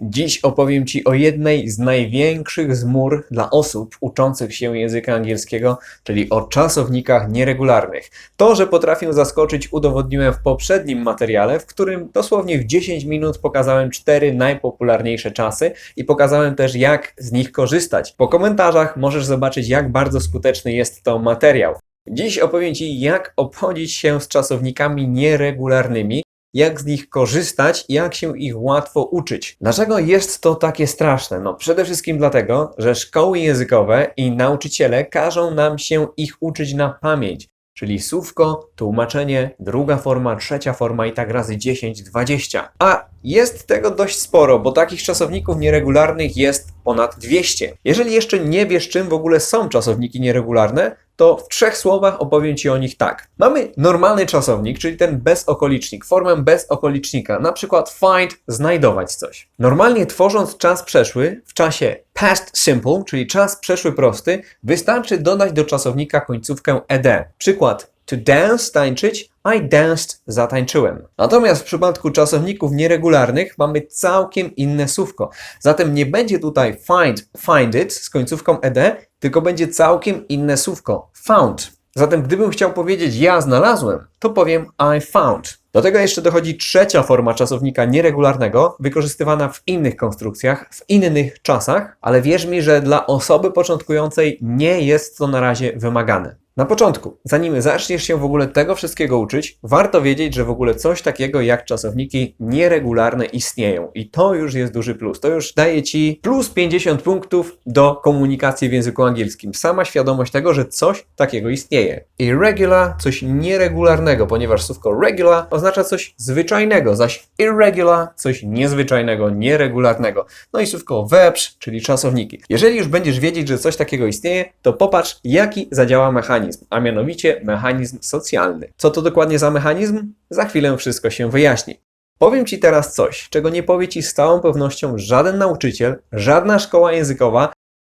Dziś opowiem Ci o jednej z największych zmur dla osób uczących się języka angielskiego, czyli o czasownikach nieregularnych. To, że potrafię zaskoczyć, udowodniłem w poprzednim materiale, w którym dosłownie w 10 minut pokazałem cztery najpopularniejsze czasy i pokazałem też, jak z nich korzystać. Po komentarzach możesz zobaczyć, jak bardzo skuteczny jest to materiał. Dziś opowiem Ci, jak obchodzić się z czasownikami nieregularnymi, jak z nich korzystać i jak się ich łatwo uczyć. Dlaczego jest to takie straszne? No przede wszystkim dlatego, że szkoły językowe i nauczyciele każą nam się ich uczyć na pamięć. Czyli słówko, tłumaczenie, druga forma, trzecia forma i tak razy 10, 20. A jest tego dość sporo, bo takich czasowników nieregularnych jest ponad 200. Jeżeli jeszcze nie wiesz, czym w ogóle są czasowniki nieregularne, to w trzech słowach opowiem Ci o nich tak. Mamy normalny czasownik, czyli ten bezokolicznik, formę bezokolicznika, na przykład find, znajdować coś. Normalnie tworząc czas przeszły w czasie past simple, czyli czas przeszły prosty, wystarczy dodać do czasownika końcówkę ed. Przykład to dance, tańczyć, I danced, zatańczyłem. Natomiast w przypadku czasowników nieregularnych mamy całkiem inne słówko. Zatem nie będzie tutaj find, find it z końcówką ed, tylko będzie całkiem inne słówko found. Zatem gdybym chciał powiedzieć ja znalazłem, to powiem I found. Do tego jeszcze dochodzi trzecia forma czasownika nieregularnego, wykorzystywana w innych konstrukcjach, w innych czasach, ale wierz mi, że dla osoby początkującej nie jest to na razie wymagane. Na początku, zanim zaczniesz się w ogóle tego wszystkiego uczyć, warto wiedzieć, że w ogóle coś takiego jak czasowniki nieregularne istnieją. I to już jest duży plus. To już daje Ci plus 50 punktów do komunikacji w języku angielskim. Sama świadomość tego, że coś takiego istnieje. Irregular, coś nieregularnego, ponieważ słówko regular oznacza coś zwyczajnego, zaś irregular, coś niezwyczajnego, nieregularnego. No i słówko verbs, czyli czasowniki. Jeżeli już będziesz wiedzieć, że coś takiego istnieje, to popatrz, jaki zadziała mechanizm mechanizm, a mianowicie mechanizm socjalny. Co to dokładnie za mechanizm? Za chwilę wszystko się wyjaśni. Powiem Ci teraz coś, czego nie powie Ci z całą pewnością żaden nauczyciel, żadna szkoła językowa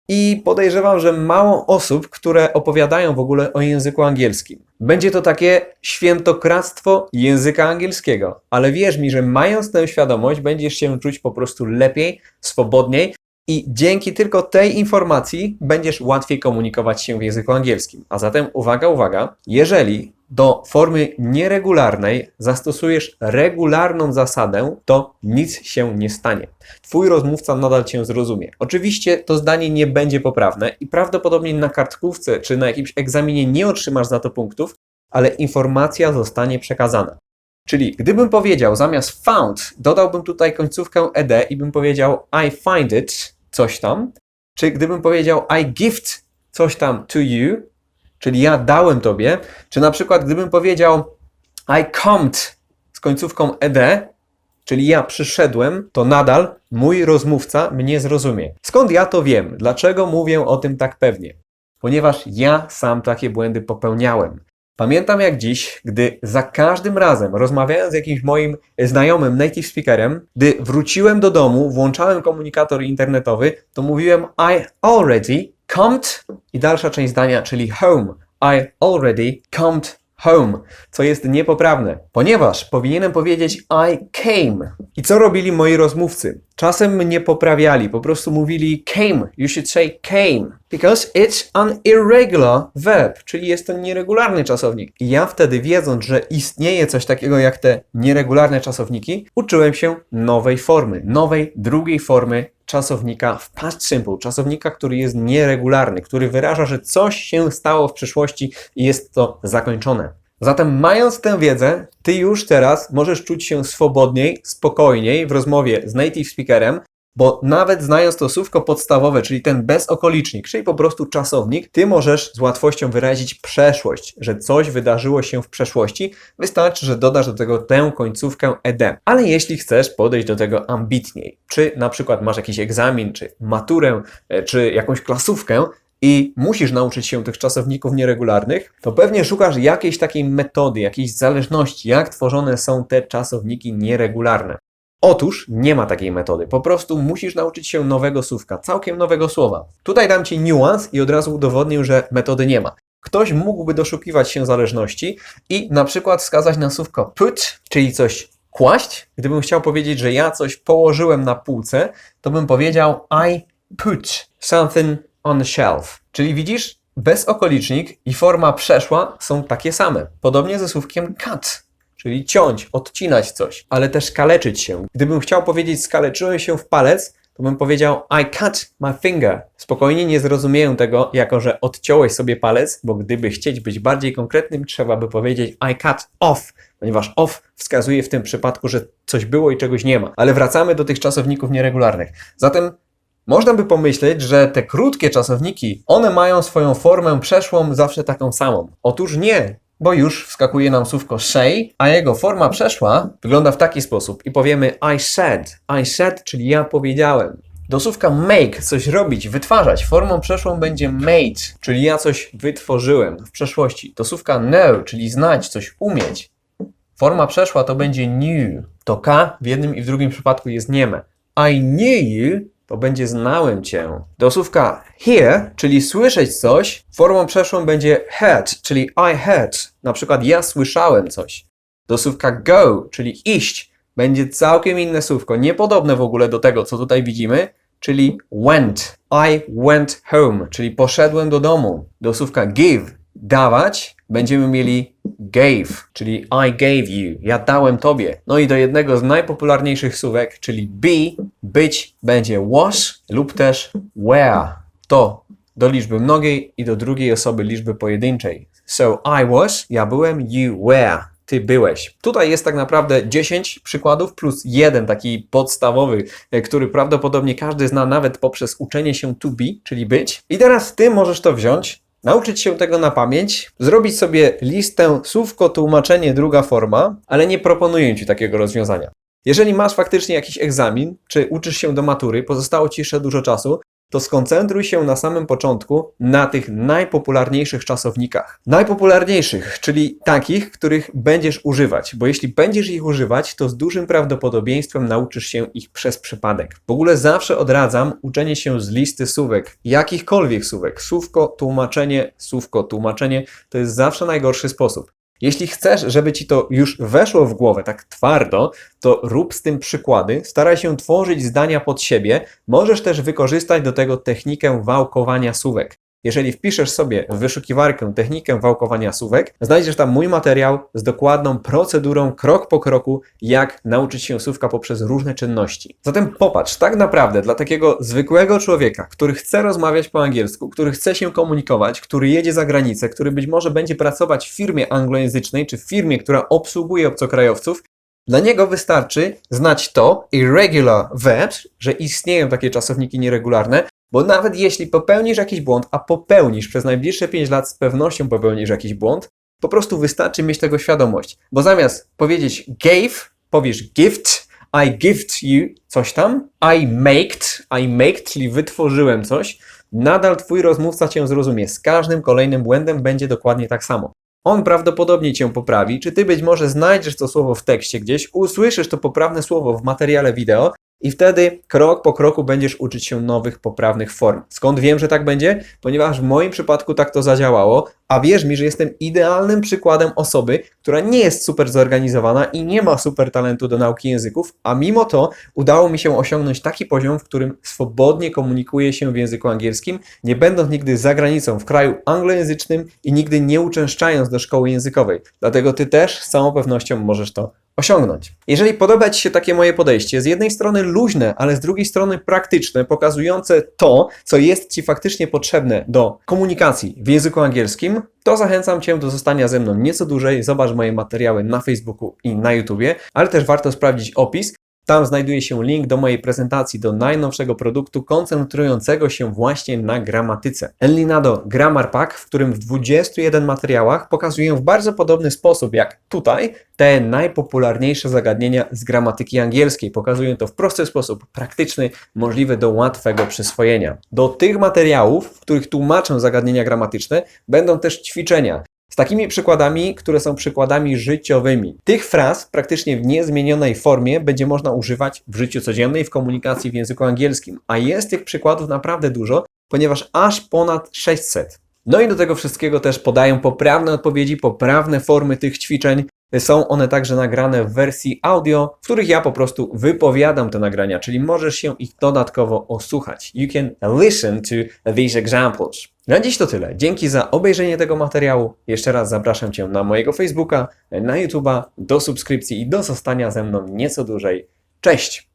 i podejrzewam, że mało osób, które opowiadają w ogóle o języku angielskim. Będzie to takie świętokradztwo języka angielskiego, ale wierz mi, że mając tę świadomość, będziesz się czuć po prostu lepiej, swobodniej i dzięki tylko tej informacji będziesz łatwiej komunikować się w języku angielskim. A zatem uwaga, uwaga, jeżeli do formy nieregularnej zastosujesz regularną zasadę, to nic się nie stanie. Twój rozmówca nadal cię zrozumie. Oczywiście to zdanie nie będzie poprawne i prawdopodobnie na kartkówce czy na jakimś egzaminie nie otrzymasz za to punktów, ale informacja zostanie przekazana. Czyli gdybym powiedział zamiast found, dodałbym tutaj końcówkę ed i bym powiedział I find it, coś tam, czy gdybym powiedział I gift coś tam to you, czyli ja dałem tobie, czy na przykład gdybym powiedział I comed z końcówką ed, czyli ja przyszedłem, to nadal mój rozmówca mnie zrozumie. Skąd ja to wiem? Dlaczego mówię o tym tak pewnie? Ponieważ ja sam takie błędy popełniałem. Pamiętam jak dziś, gdy za każdym razem rozmawiając z jakimś moim znajomym native speakerem, gdy wróciłem do domu, włączałem komunikator internetowy, to mówiłem I already comed i dalsza część zdania, czyli home. I already comed home, co jest niepoprawne, ponieważ powinienem powiedzieć I came. I co robili moi rozmówcy? Czasem mnie poprawiali, po prostu mówili came, you should say came, because it's an irregular verb, czyli jest to nieregularny czasownik. I ja wtedy wiedząc, że istnieje coś takiego jak te nieregularne czasowniki, uczyłem się nowej formy, nowej, drugiej formy czasownika w past simple, czasownika, który jest nieregularny, który wyraża, że coś się stało w przyszłości i jest to zakończone. Zatem mając tę wiedzę, ty już teraz możesz czuć się swobodniej, spokojniej w rozmowie z native speakerem, bo nawet znając to słówko podstawowe, czyli ten bezokolicznik, czyli po prostu czasownik, ty możesz z łatwością wyrazić przeszłość, że coś wydarzyło się w przeszłości. Wystarczy, że dodasz do tego tę końcówkę ed. Ale jeśli chcesz podejść do tego ambitniej, czy na przykład masz jakiś egzamin, czy maturę, e, czy jakąś klasówkę, i musisz nauczyć się tych czasowników nieregularnych, to pewnie szukasz jakiejś takiej metody, jakiejś zależności, jak tworzone są te czasowniki nieregularne. Otóż nie ma takiej metody. Po prostu musisz nauczyć się nowego słówka, całkiem nowego słowa. Tutaj dam Ci niuans i od razu udowodnię, że metody nie ma. Ktoś mógłby doszukiwać się zależności i na przykład wskazać na słówko put, czyli coś kłaść, gdybym chciał powiedzieć, że ja coś położyłem na półce, to bym powiedział I put something on shelf. Czyli widzisz, bezokolicznik i forma przeszła są takie same. Podobnie ze słówkiem cut, czyli ciąć, odcinać coś, ale też kaleczyć się. Gdybym chciał powiedzieć skaleczyłem się w palec, to bym powiedział I cut my finger. Spokojnie nie zrozumieją tego, jako że odciąłeś sobie palec, bo gdyby chcieć być bardziej konkretnym, trzeba by powiedzieć I cut off, ponieważ off wskazuje w tym przypadku, że coś było i czegoś nie ma. Ale wracamy do tych czasowników nieregularnych. Zatem można by pomyśleć, że te krótkie czasowniki, one mają swoją formę przeszłą zawsze taką samą. Otóż nie, bo już wskakuje nam słówko say, a jego forma przeszła wygląda w taki sposób i powiemy I said. I said, czyli ja powiedziałem. Do słówka make, coś robić, wytwarzać, formą przeszłą będzie made, czyli ja coś wytworzyłem w przeszłości. Do słówka know, czyli znać, coś umieć. Forma przeszła to będzie knew. To K w jednym i w drugim przypadku jest nieme. I knew you to będzie znałem cię. Do słówka hear, czyli słyszeć coś, formą przeszłą będzie heard, czyli I heard. Na przykład ja słyszałem coś. Do słówka go, czyli iść, będzie całkiem inne słówko, niepodobne w ogóle do tego, co tutaj widzimy, czyli went. I went home, czyli poszedłem do domu. Do słówka give, dawać, będziemy mieli gave, czyli I gave you, ja dałem tobie. No i do jednego z najpopularniejszych słówek, czyli be, być, będzie was lub też were. To do liczby mnogiej i do drugiej osoby liczby pojedynczej. So I was, ja byłem, you were, ty byłeś. Tutaj jest tak naprawdę 10 przykładów plus jeden taki podstawowy, e, który prawdopodobnie każdy zna nawet poprzez uczenie się to be, czyli być. I teraz ty możesz to wziąć, nauczyć się tego na pamięć, zrobić sobie listę słówko, tłumaczenie, druga forma, ale nie proponuję ci takiego rozwiązania. Jeżeli masz faktycznie jakiś egzamin, czy uczysz się do matury, pozostało ci jeszcze dużo czasu, to skoncentruj się na samym początku na tych najpopularniejszych czasownikach. Najpopularniejszych, czyli takich, których będziesz używać, bo jeśli będziesz ich używać, to z dużym prawdopodobieństwem nauczysz się ich przez przypadek. W ogóle zawsze odradzam uczenie się z listy słówek, jakichkolwiek słówek. Słówko, tłumaczenie, słówko, tłumaczenie to jest zawsze najgorszy sposób. Jeśli chcesz, żeby ci to już weszło w głowę tak twardo, to rób z tym przykłady, staraj się tworzyć zdania pod siebie. Możesz też wykorzystać do tego technikę wałkowania słówek. Jeżeli wpiszesz sobie w wyszukiwarkę technikę wałkowania słówek, znajdziesz tam mój materiał z dokładną procedurą, krok po kroku, jak nauczyć się słówka poprzez różne czynności. Zatem popatrz, tak naprawdę dla takiego zwykłego człowieka, który chce rozmawiać po angielsku, który chce się komunikować, który jedzie za granicę, który być może będzie pracować w firmie anglojęzycznej czy w firmie, która obsługuje obcokrajowców, dla niego wystarczy znać to irregular verbs, że istnieją takie czasowniki nieregularne, bo nawet jeśli popełnisz jakiś błąd, a popełnisz przez najbliższe 5 lat z pewnością popełnisz jakiś błąd, po prostu wystarczy mieć tego świadomość. Bo zamiast powiedzieć gave, powiesz gift, I gift you coś tam, I maked, I maked, czyli wytworzyłem coś, nadal twój rozmówca cię zrozumie. Z każdym kolejnym błędem będzie dokładnie tak samo. On prawdopodobnie cię poprawi, czy ty być może znajdziesz to słowo w tekście gdzieś, usłyszysz to poprawne słowo w materiale wideo i wtedy krok po kroku będziesz uczyć się nowych, poprawnych form. Skąd wiem, że tak będzie? Ponieważ w moim przypadku tak to zadziałało, a wierz mi, że jestem idealnym przykładem osoby, która nie jest super zorganizowana i nie ma super talentu do nauki języków, a mimo to udało mi się osiągnąć taki poziom, w którym swobodnie komunikuję się w języku angielskim, nie będąc nigdy za granicą, w kraju anglojęzycznym i nigdy nie uczęszczając do szkoły językowej. Dlatego ty też z całą pewnością możesz to osiągnąć. Jeżeli podoba Ci się takie moje podejście, z jednej strony luźne, ale z drugiej strony praktyczne, pokazujące to, co jest Ci faktycznie potrzebne do komunikacji w języku angielskim, to zachęcam Cię do zostania ze mną nieco dłużej. Zobacz moje materiały na Facebooku i na YouTubie, ale też warto sprawdzić opis. Tam znajduje się link do mojej prezentacji do najnowszego produktu koncentrującego się właśnie na gramatyce. Ellinado Grammar Pack, w którym w 21 materiałach pokazuję w bardzo podobny sposób jak tutaj te najpopularniejsze zagadnienia z gramatyki angielskiej. Pokazuję to w prosty sposób, praktyczny, możliwy do łatwego przyswojenia. Do tych materiałów, w których tłumaczę zagadnienia gramatyczne, będą też ćwiczenia. Z takimi przykładami, które są przykładami życiowymi. Tych fraz praktycznie w niezmienionej formie będzie można używać w życiu codziennej, w komunikacji w języku angielskim. A jest tych przykładów naprawdę dużo, ponieważ aż ponad 600. No i do tego wszystkiego też podaję poprawne odpowiedzi, poprawne formy tych ćwiczeń. Są one także nagrane w wersji audio, w których ja po prostu wypowiadam te nagrania, czyli możesz się ich dodatkowo osłuchać. You can listen to these examples. Na dziś to tyle. Dzięki za obejrzenie tego materiału. Jeszcze raz zapraszam Cię na mojego Facebooka, na YouTube'a, do subskrypcji i do zostania ze mną nieco dłużej. Cześć!